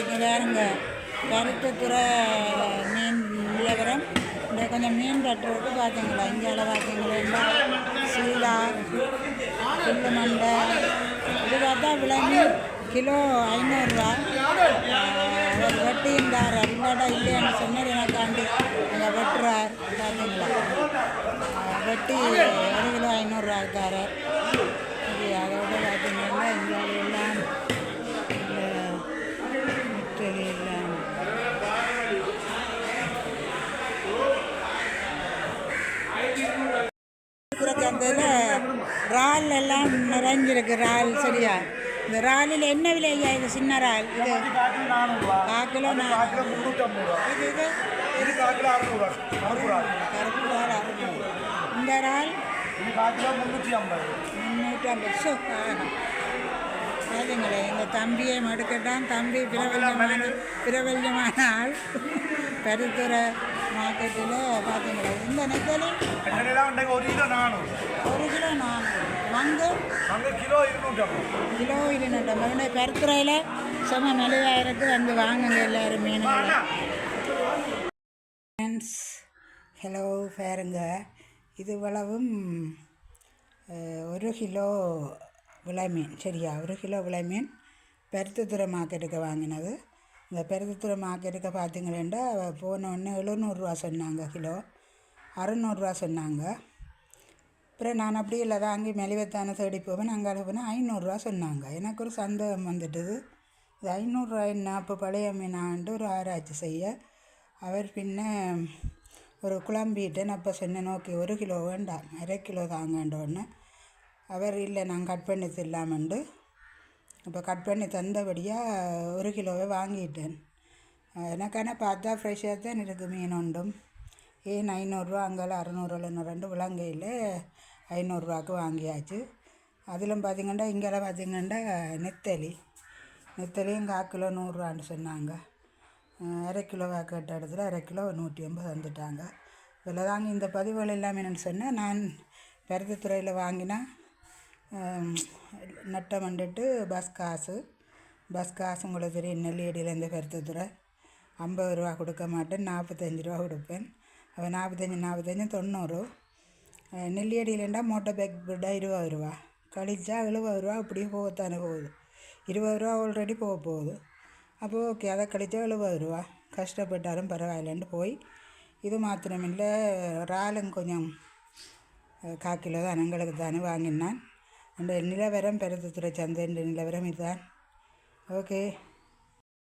இங்கே வேறுங்க கருத்துத்துறை மீன் நிலவரம். இந்த கொஞ்சம் மீன் கட்டுறதுக்கு பார்த்தீங்களா? இந்தியாவில் பார்த்தீங்களா? சீலா புல்லு மண்டை. இது பார்த்தா விலங்கு கிலோ ஐநூறுரூவா ஒரு வெட்டியும் தாரார் இல்லைன்னு இல்லையான்னு சொன்னார் எனக்காண்டி. அங்கே வெட்டுறார் பார்த்தீங்களா? வெட்டி ஒரு கிலோ ஐநூறுரூவா தாரார் சரி அதோட பார்த்தீங்கன்னா இங்கே இருக்கிறதுல இறால் எல்லாம் நிறைஞ்சிருக்கு இறால். சரியா? இந்த இறாலில் என்ன விலை ஐயா இது சின்ன இறால்? இது காக்கிலோ கிலோ இது இது? கருப்பு இறால் அறுநூறு. இந்த இறால் முந்நூற்றி ஐம்பது முந்நூற்றி ஐம்பது அதுங்களே எங்கள் தம்பியை மடுக்கட்டான். தம்பி பிரபல்யமான பிரபல்யமான ஆள். பருத்துறை மார்க்கெட்டில் பார்த்தீங்களா இந்த நெத்தலி எண்ணெயெல்லாம் இன்றைக்கு ஒரு கிலோ நானூறு ஒரு கிலோ நானூறு மங்கு அங்கே கிலோ இருநூற்றம்பது கிலோ இருநூறு மறுபடியும் பருத்துறையில் சும மலிவாயிரத்து வந்து வாங்குங்க எல்லாரும் ஃப்ரெண்ட்ஸ் ஹலோ பாருங்க இது இவ்வளவும் அஹ், ஒரு கிலோ விலை மீன் சரியா ஒரு கிலோ விலை மீன் பெருத்துத்துறை மார்க்கெட்டுக்கு வாங்கினது இந்த பெருத்துத்துறை மார்க்கெட்டுக்கு பார்த்தீங்கன்னா போன உடனே எழுநூறுரூவா சொன்னாங்க கிலோ. அறுநூறுவா சொன்னாங்க. அப்புறம் நான் அப்படி இல்லை வாங்கி மெலிவத்தான தேடி போவேன் அங்கே போனால் ஐநூறுரூவா சொன்னாங்க. எனக்கு ஒரு சந்தேகம் வந்துட்டுது. இது ஐநூறுரூவா என்ன? அப்போ பழைய மீனாண்டு ஒரு ஆராய்ச்சி செய்ய. அவர் பின்ன ஒரு குழம்பிட்டேன் அப்போ சொன்னேன் ஓகே ஒரு கிலோ வேண்டாம் அரை கிலோ தாங்கன்றோன்னு அவர் இல்லை நான் கட் பண்ணி தில்லாமண்டு இப்போ கட் பண்ணி தந்தபடியாக ஒரு கிலோவே வாங்கிட்டேன். எனக்கான பார்த்தா ஃப்ரெஷ்ஷாக தான் இருக்குது மீன் உண்டும். ஏன் ஐநூறுரூவா அங்கே அறநூறுவா ரெண்டு விலங்கையில் ஐநூறுரூவாக்கு வாங்கியாச்சு. அதிலும் பார்த்திங்கன்னா இங்கெல்லாம் பார்த்திங்கன்னா நெத்தலி. நெத்தலியும் கால் கிலோ நூறுரூவான்னு சொன்னாங்க. அரை கிலோ கேட்ட இடத்துல அரை கிலோ நூற்றி ஐம்பது வந்துட்டாங்க. இதில் தாங்க இந்த பதிவுகள் எல்லாமே என்னென்னு சொன்னால் நான் பருத்தித்துறையில் வாங்கினா நட்டம் வந்துட்டு பஸ் காசு. பஸ் காசு உங்களுக்கு தெரியும் நெல்லியடியிலேருந்து பருத்தித்துறை ஐம்பது ரூபா கொடுக்க மாட்டேன் நாற்பத்தஞ்சு ரூபா கொடுப்பேன். அப்போ நாற்பத்தஞ்சு நாற்பத்தஞ்சு தொண்ணூறு. அஹ், நெல்லியடியிலேண்டா மோட்டர் பேக் விட இருபது ரூபா. கழிச்சா எழுபது ரூபா அப்படியே போகத்தானே போகுது இருபது ரூபா ஆல்ரெடி போக போகுது. அப்போ ஓகே அதை கழிச்சா எழுபது ரூபா. கஷ்டப்பட்டாலும் பரவாயில்லன்ட்டு போய் இது மாத்திரமில்லை இறாலும் கொஞ்சம் அஹ், கால் கிலோ தான் எங்களுக்கு தானே வாங்கினான். அந்த நிலவரம் பெருத்துத்துறை சந்தை நிலவரம் இதுதான். ஓகே